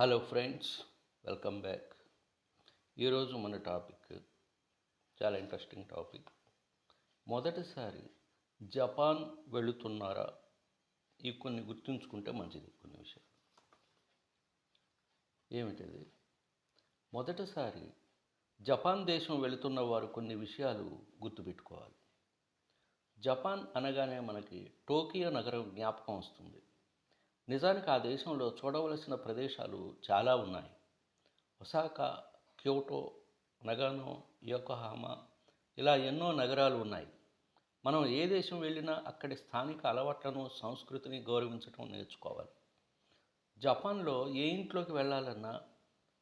Hello friends welcome back ఈరోజు మన topic చాలా ఇంట్రెస్టింగ్ టాపిక్ మొదటిసారి జపాన్ వెళుతున్నారా? ఈ కొన్ని గుర్తుంచుకుంటే మంచిది కొన్ని విషయాలు. ఏమిటది? మొదటిసారి జపాన్ దేశం వెళుతున్న వారు కొన్ని విషయాలు గుర్తుపెట్టుకోవాలి. జపాన్ అనగానే మనకి టోకియో నగరం జ్ఞాపకం వస్తుంది. నిజానికి ఆ దేశంలో చూడవలసిన ప్రదేశాలు చాలా ఉన్నాయి. ఒసాకా క్యోటో నగానో యోకోహామా ఇలా ఎన్నో నగరాలు ఉన్నాయి. మనం ఏ దేశం వెళ్ళినా అక్కడి స్థానిక అలవాట్లను సంస్కృతిని గౌరవించడం నేర్చుకోవాలి. జపాన్లో ఏ ఇంట్లోకి వెళ్ళాలన్నా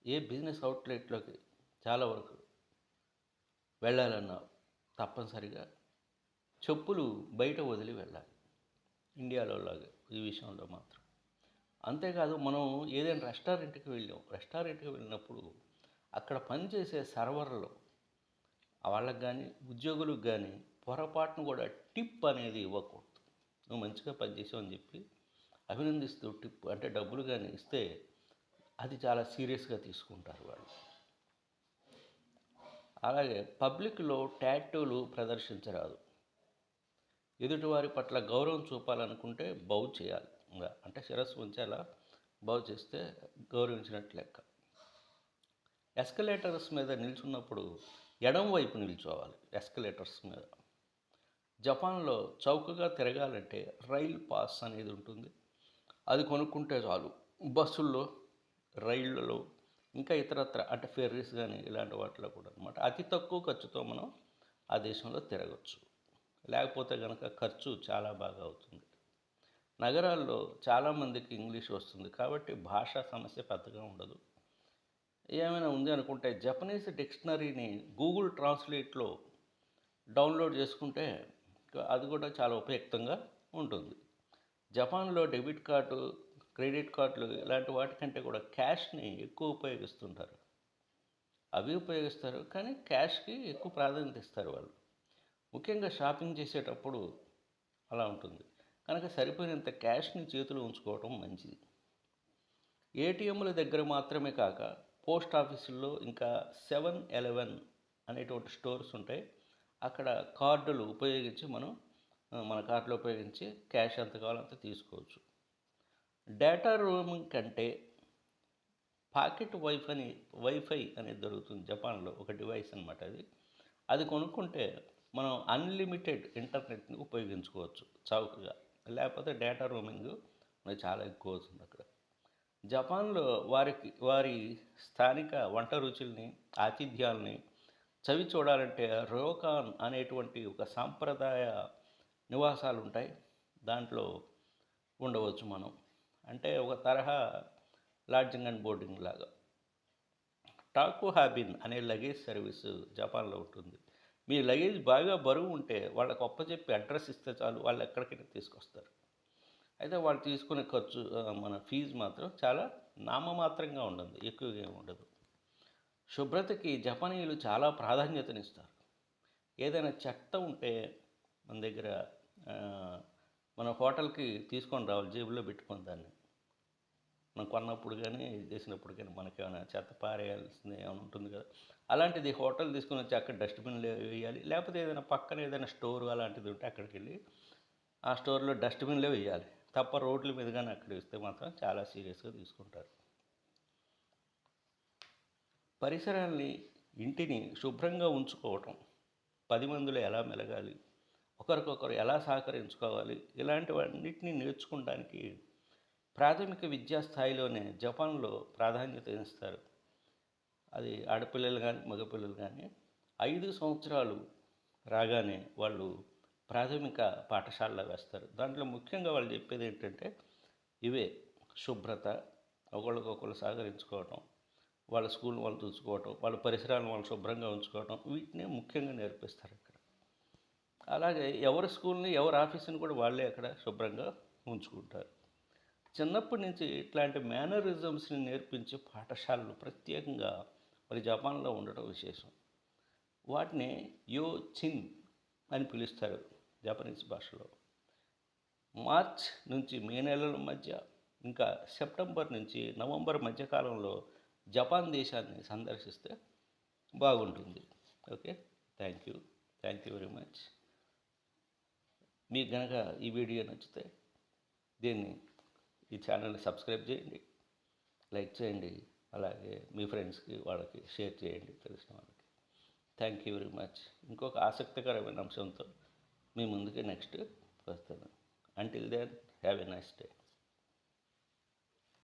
ఏ బిజినెస్ అవుట్లెట్లోకి చాలా వరకు వెళ్ళాలన్నా తప్పనిసరిగా చెప్పులు బయట వదిలి వెళ్ళాలి. ఇండియాలో లాగా ఈ విషయంలో మాత్రం. అంతేకాదు మనం ఏదైనా రెస్టారెంట్కి వెళ్ళాం. రెస్టారెంట్కి వెళ్ళినప్పుడు అక్కడ పనిచేసే సర్వర్లు వాళ్ళకి కానీ ఉద్యోగులకు కానీ పొరపాటును కూడా టిప్ అనేది ఇవ్వకూడదు. నువ్వు మంచిగా పనిచేసావు అని చెప్పి అభినందిస్తూ టిప్ అంటే డబ్బులు కానీ ఇస్తే అది చాలా సీరియస్గా తీసుకుంటారు వాళ్ళు. అలాగే పబ్లిక్లో ట్యాటూలు ప్రదర్శించరాదు. ఎదుటివారి పట్ల గౌరవం చూపాలనుకుంటే బౌ చేయాలి. అంటే శిరస్సు ఉంచేలా బాగు చేస్తే గౌరవించినట్టు లెక్క. ఎస్కలేటర్స్ మీద నిల్చున్నప్పుడు ఎడం వైపు నిల్చోవాలి ఎస్కలేటర్స్ మీద. జపాన్లో చౌకగా తిరగాలంటే రైల్ పాస్ అనేది ఉంటుంది. అది కొనుక్కుంటే చాలు. బస్సుల్లో రైళ్ళలో ఇంకా ఇతరత్ర అంటే ఫెర్రీస్ కానీ ఇలాంటి వాటిలో కూడా అనమాట అతి తక్కువ ఖర్చుతో మనం ఆ దేశంలో తిరగచ్చు. లేకపోతే కనుక ఖర్చు చాలా బాగా అవుతుంది. నగరాల్లో చాలామందికి ఇంగ్లీష్ వస్తుంది కాబట్టి భాషా సమస్య పెద్దగా ఉండదు. ఏమైనా ఉంది అనుకుంటే జపనీస్ డిక్షనరీని గూగుల్ ట్రాన్స్లేట్లో డౌన్లోడ్ చేసుకుంటే అది కూడా చాలా ఉపయుక్తంగా ఉంటుంది. జపాన్లో డెబిట్ కార్డు క్రెడిట్ కార్డులు ఇలాంటి వాటికంటే కూడా క్యాష్ని ఎక్కువ ఉపయోగిస్తుంటారు. అవి ఉపయోగిస్తారు కానీ క్యాష్కి ఎక్కువ ప్రాధాన్యత ఇస్తారు వాళ్ళు. ముఖ్యంగా షాపింగ్ చేసేటప్పుడు అలా ఉంటుంది. కనుక సరిపోయినంత క్యాష్ని చేతిలో ఉంచుకోవటం మంచిది. ఏటీఎంల దగ్గర మాత్రమే కాక పోస్ట్ ఆఫీసుల్లో ఇంకా సెవెన్ ఎలెవెన్ అనేటువంటి స్టోర్స్ ఉంటాయి. అక్కడ కార్డులు ఉపయోగించి మనం మన కార్డులు ఉపయోగించి క్యాష్ ఎంత కావాలంత తీసుకోవచ్చు. డేటా రోమింగ్ కంటే పాకెట్ వైఫై అని వైఫై అనేది దొరుకుతుంది జపాన్లో ఒక డివైస్ అనమాట అది. అది కొనుక్కుంటే మనం అన్లిమిటెడ్ ఇంటర్నెట్ని ఉపయోగించుకోవచ్చు చౌకగా. లేకపోతే డేటా రోమింగ్ చాలా ఎక్కువ అవుతుంది అక్కడ. జపాన్లో వారికి వారి స్థానిక వంట రుచుల్ని ఆతిథ్యాలని చవి చూడాలంటే రోకాన్ అనేటువంటి ఒక సాంప్రదాయ నివాసాలు ఉంటాయి దాంట్లో ఉండవచ్చు మనం. అంటే ఒక తరహా లాడ్జింగ్ అండ్ బోర్డింగ్ లాగా. టాకు హాబిన్ అనే లగేజ్ సర్వీస్ జపాన్లో ఉంటుంది. మీ లగేజ్ బాగా బరువు ఉంటే వాళ్ళకి ఒప్పచెప్పి అడ్రస్ ఇస్తే చాలు వాళ్ళు ఎక్కడికైనా తీసుకొస్తారు. అయితే వాళ్ళు తీసుకునే ఖర్చు మన ఫీజు మాత్రం చాలా నామమాత్రంగా ఉండదు ఎక్కువగా ఏమి ఉండదు. శుభ్రతకి జపనీయులు చాలా ప్రాధాన్యతనిస్తారు. ఏదైనా చెత్త ఉంటే మన దగ్గర మన హోటల్కి తీసుకొని రావాలి జేబులో పెట్టుకొని దాన్ని. మనం కొన్నప్పుడు కానీ చేసినప్పుడు కానీ మనకేమైనా చెత్త పారేయాల్సింది ఏమైనా ఉంటుంది కదా. అలాంటిది హోటల్ తీసుకొని వచ్చి అక్కడ డస్ట్బిన్లు వేయాలి. లేకపోతే ఏదైనా పక్కన ఏదైనా స్టోర్ అలాంటిది ఉంటే అక్కడికి వెళ్ళి ఆ స్టోర్లో డస్ట్బిన్లే వేయాలి. తప్ప రోడ్ల మీద కానీ అక్కడ ఇస్తే మాత్రం చాలా సీరియస్గా తీసుకుంటారు. పరిసరాల్ని ఇంటిని శుభ్రంగా ఉంచుకోవటం పది మందిలో ఎలా మెలగాలి ఒకరికొకరు ఎలా సహకరించుకోవాలి ఇలాంటివన్నిటిని నేర్చుకోవడానికి ప్రాథమిక విద్యా స్థాయిలోనే జపాన్లో ప్రాధాన్యత ఇస్తారు. అది ఆడపిల్లలు కానీ మగపిల్లలు కానీ ఐదు సంవత్సరాలు రాగానే వాళ్ళు ప్రాథమిక పాఠశాలలో వేస్తారు. దాంట్లో ముఖ్యంగా వాళ్ళు చెప్పేది ఏంటంటే ఇవే శుభ్రత ఒకళ్ళకొకళ్ళు సహకరించుకోవటం వాళ్ళ స్కూల్ వాళ్ళు చూసుకోవటం వాళ్ళ పరిసరాలను వాళ్ళు శుభ్రంగా ఉంచుకోవటం వీటిని ముఖ్యంగా నేర్పిస్తారు ఇక్కడ. అలాగే ఎవరి స్కూల్ని ఎవరి ఆఫీస్ని కూడా వాళ్ళే అక్కడ శుభ్రంగా ఉంచుకుంటారు. చిన్నప్పటి నుంచి ఇట్లాంటి మేనరిజమ్స్ని నేర్పించే పాఠశాలలు ప్రత్యేకంగా మరి జపాన్లో ఉండటం విశేషం. వాటిని యో చిన్ అని పిలుస్తారు జపనీస్ భాషలో. మార్చ్ నుంచి మే నెలల మధ్య ఇంకా సెప్టెంబర్ నుంచి నవంబర్ మధ్యకాలంలో జపాన్ దేశాన్ని సందర్శిస్తే బాగుంటుంది. Okay? Thank you. Thank you very much. మీకు కనుక ఈ వీడియో నచ్చితే దీన్ని ఈ ఛానల్ని సబ్స్క్రైబ్ చేయండి లైక్ చేయండి అలాగే మీ ఫ్రెండ్స్కి వాళ్ళకి షేర్ చేయండి తెలిసిన వాళ్ళకి. థ్యాంక్ యూ వెరీ మచ్ ఇంకొక ఆసక్తికరమైన అంశంతో మీ ముందుకే నెక్స్ట్ వస్తాను. Until then have a nice day